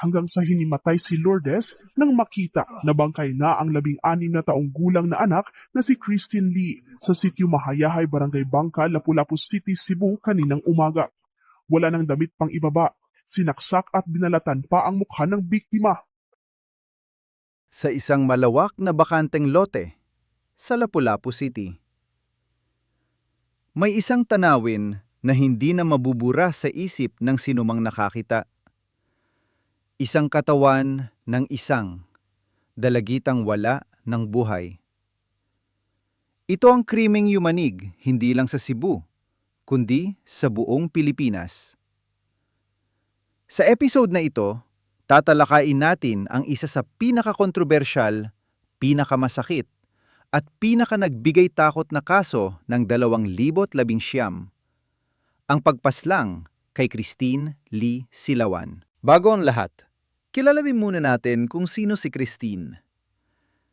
hanggang sa hinimatay si Lourdes nang makita na bangkay na ang labing-anim na taong gulang na anak na si Christine Lee sa sitio Mahayahay, Barangay Bangka, Lapu-Lapu City, Cebu kaninang umaga. Wala nang damit pang ibaba, sinaksak at binalatan pa ang mukha ng biktima. sa isang malawak na bakanteng lote sa Lapu-Lapu City. May isang tanawin na hindi na mabubura sa isip ng sinumang nakakita. Isang katawan ng isang, dalagitang wala ng buhay. Ito ang krimeng yumanig hindi lang sa Cebu, kundi sa buong Pilipinas. Sa episode na ito, tatalakayin natin ang isa sa pinakakontrobersyal, pinakamasakit, at pinakanagbigay takot na kaso ng 2019, ang pagpaslang kay Christine Lee Silawan. Bago ang lahat, kilalamin muna natin kung sino si Christine.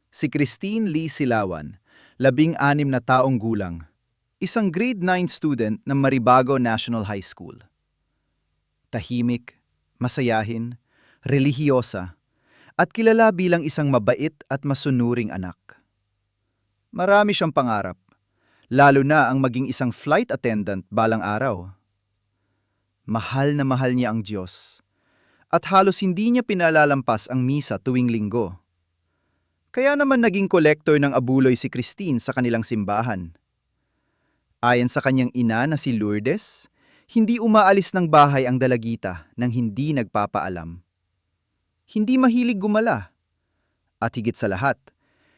Si Christine Lee Silawan, labing-anim na taong gulang, isang grade 9 student ng Maribago National High School. Tahimik, masayahin, relihiyosa, at kilala bilang isang mabait at masunuring anak. Marami siyang pangarap, lalo na ang maging isang flight attendant balang araw. Mahal na mahal niya ang Diyos, at halos hindi niya pinalalampas ang misa tuwing linggo. Kaya naman naging kolektor ng abuloy si Christine sa kanilang simbahan. Ayon sa kanyang ina na si Lourdes, hindi umaalis ng bahay ang dalagita nang hindi nagpapaalam. Hindi mahilig gumala. At higit sa lahat,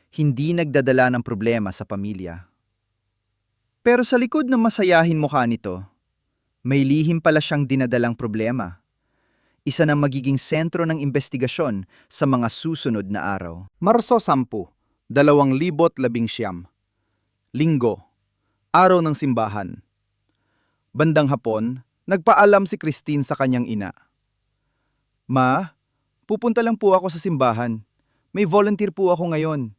hindi nagdadala ng problema sa pamilya. Pero sa likod ng masayahin mukha nito, may lihim pala siyang dinadalang problema. Isa na magiging sentro ng investigasyon sa mga susunod na araw. Marso 10, 2019. Linggo, araw ng simbahan. Bandang hapon, nagpaalam si Christine sa kanyang ina. Ma, pupunta lang po ako sa simbahan. May volunteer po ako ngayon.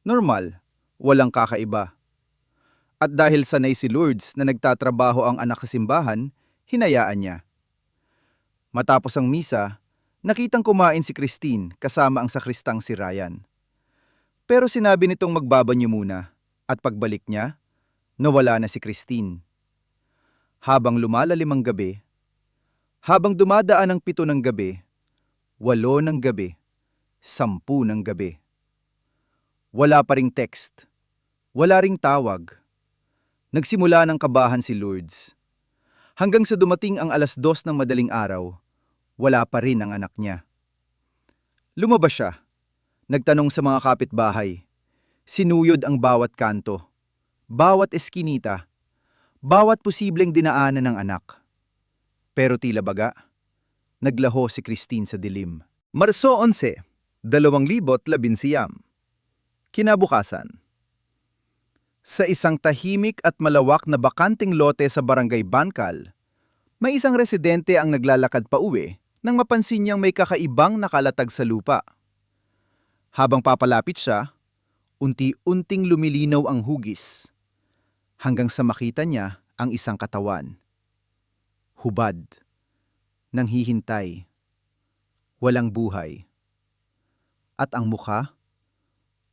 Normal, walang kakaiba. At dahil sanay si Lourdes na nagtatrabaho ang anak sa simbahan, hinayaan niya. Matapos ang misa, nakitang kumain si Christine kasama ang sakristang si Ryan. Pero sinabi nitong magbabanyo muna at pagbalik niya, nawala na si Christine. Habang lumalalim ang gabi, habang dumadaan ang pito ng gabi, walo ng gabi, sampu ng gabi. Wala pa ring text. Wala ring tawag. Nagsimula ng kabahan si Lourdes. Hanggang sa dumating ang alas dos ng madaling araw, wala pa rin ang anak niya. Lumabas siya. Nagtanong sa mga kapitbahay. Sinuyod ang bawat kanto. Bawat eskinita. Bawat posibleng dinaanan ng anak. Pero tila baga, naglaho si Christine sa dilim. Marso 11, 2011 Kinabukasan. Sa isang tahimik at malawak na bakanting lote sa barangay Bankal, may isang residente ang naglalakad pa uwi nang mapansin niyang may kakaibang nakalatag sa lupa. Habang papalapit siya, unti-unting lumilinaw ang hugis hanggang sa makita niya ang isang katawan. Hubad, nang hihintay, walang buhay. At ang mukha,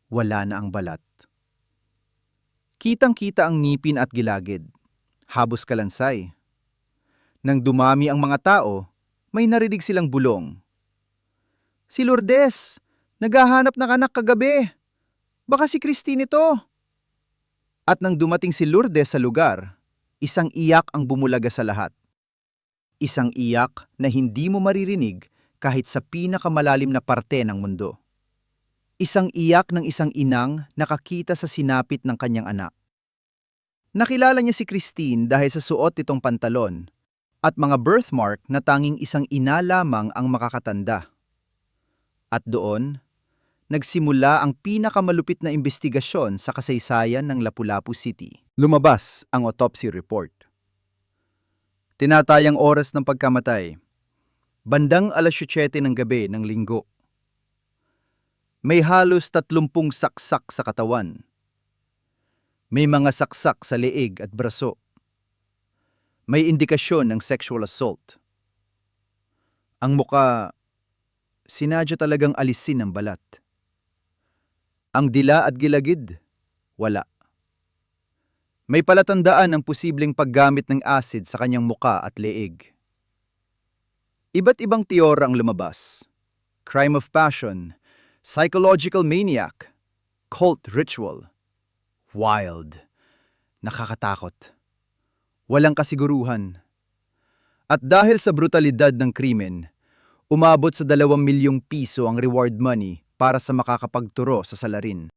wala na ang balat. Kitang-kita ang ngipin at gilagid, habos kalansay. Nang dumami ang mga tao, may narinig silang bulong. Si Lourdes, naghahanap ng anak kagabi. Baka si Christine ito. At nang dumating si Lourdes sa lugar, isang iyak ang bumulaga sa lahat. Isang iyak na hindi mo maririnig kahit sa pinakamalalim na parte ng mundo. Isang iyak ng isang inang nakakita sa sinapit ng kanyang anak. Nakilala niya si Christine dahil sa suot nitong pantalon at mga birthmark na tanging isang ina lamang ang makakatanda. At doon, nagsimula ang pinakamalupit na investigasyon sa kasaysayan ng Lapu-Lapu City. Lumabas ang autopsy report. Tinatayang oras ng pagkamatay. Bandang alas 7 ng gabi ng linggo. May halos tatlumpung saksak sa katawan. May mga saksak sa leeg at braso. May indikasyon ng sexual assault. Ang muka, sinadya talagang alisin ng balat. Ang dila at gilagid, wala. May palatandaan ng posibleng paggamit ng acid sa kanyang muka at leeg. Iba't ibang teora ang lumabas. Crime of passion, psychological maniac, cult ritual. Wild. Nakakatakot. Walang kasiguruhan. At dahil sa brutalidad ng krimen, umabot sa dalawang milyong piso ang reward money para sa makakapagturo sa salarin.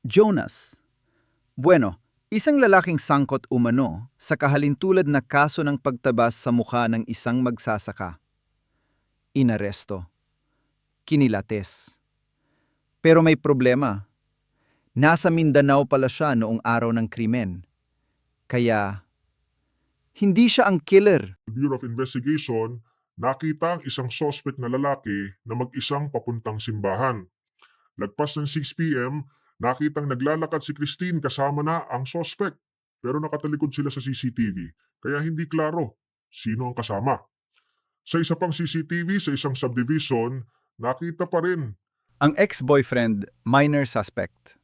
Jonas. Bueno, isang lalaking sangkot umano sa kahalintulad na kaso ng pagtabas sa mukha ng isang magsasaka. Inaresto. Kinilates. Pero may problema. Nasa Mindanao pala siya noong araw ng krimen. Kaya, hindi siya ang killer. Bureau of Investigation, nakita ang isang suspect na lalaki na mag-isang papuntang simbahan. Lagpas ng 6pm, nakitang naglalakad si Christine kasama na ang suspect. Pero nakatalikod sila sa CCTV, kaya hindi klaro sino ang kasama. Sa isa pang CCTV sa isang subdivision, nakita pa rin Ang ex-boyfriend, minor suspect.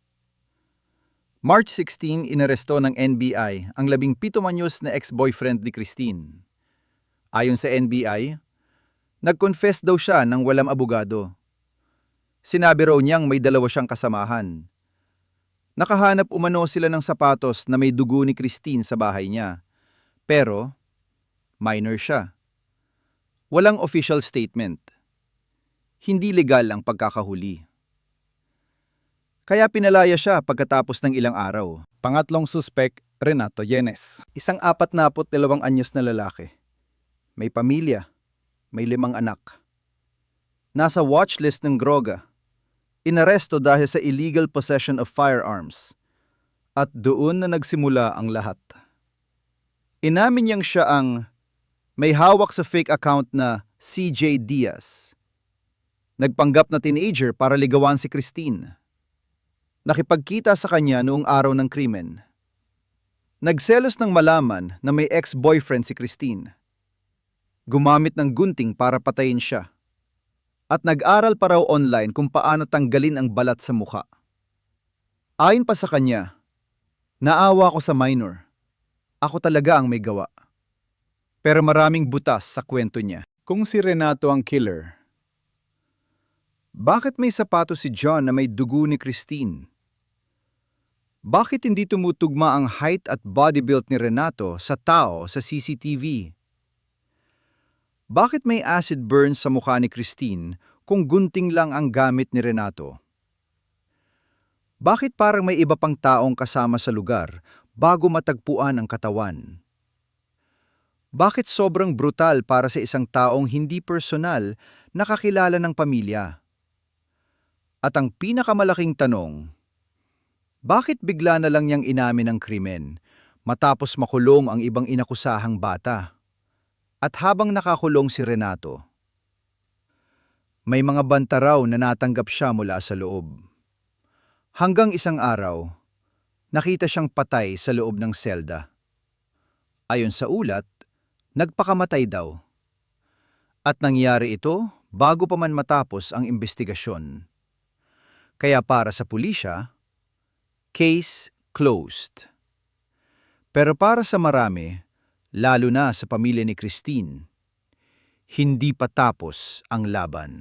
March 16, inaresto ng NBI ang labing pito manyos na ex-boyfriend ni Christine. Ayon sa NBI, nag-confess daw siya ng walang abogado. Sinabi raw niyang may dalawa siyang kasamahan. Nakahanap umano sila ng sapatos na may dugo ni Christine sa bahay niya. Pero, minor siya. Walang official statement. Hindi legal ang pagkakahuli. Kaya pinalaya siya pagkatapos ng ilang araw. Pangatlong suspect, Renato Yenes. Isang apat na dalawang anyos na lalaki. May pamilya. May limang anak. Nasa watchlist ng droga. Inaresto dahil sa illegal possession of firearms. At doon na nagsimula ang lahat. Inamin niyang siya ang may hawak sa fake account na CJ Diaz. Nagpanggap na teenager para ligawan si Christine. Nakipagkita sa kanya noong araw ng krimen. Nagselos ng malaman na may ex-boyfriend si Christine. Gumamit ng gunting para patayin siya. At nag-aral pa raw online kung paano tanggalin ang balat sa mukha. Ayon pa sa kanya, naawa ko sa minor. Ako talaga ang may gawa. Pero maraming butas sa kwento niya. Kung si Renato ang killer, bakit may sapatos si John na may dugo ni Christine? Bakit hindi tumutugma ang height at body build ni Renato sa tao sa CCTV? Bakit may acid burn sa mukha ni Christine kung gunting lang ang gamit ni Renato? Bakit parang may iba pang taong kasama sa lugar bago matagpuan ang katawan? Bakit sobrang brutal para sa isang taong hindi personal nakakilala ng pamilya? At ang pinakamalaking tanong, bakit bigla na lang niyang inamin ang krimen matapos makulong ang ibang inakusahang bata? At habang nakakulong si Renato, may mga banta raw na natanggap siya mula sa loob. Hanggang isang araw, nakita siyang patay sa loob ng selda. Ayon sa ulat, nagpakamatay daw. At nangyari ito bago pa man matapos ang investigasyon. Kaya para sa pulisya, case closed. Pero para sa marami, lalo na sa pamilya ni Christine, hindi pa tapos ang laban.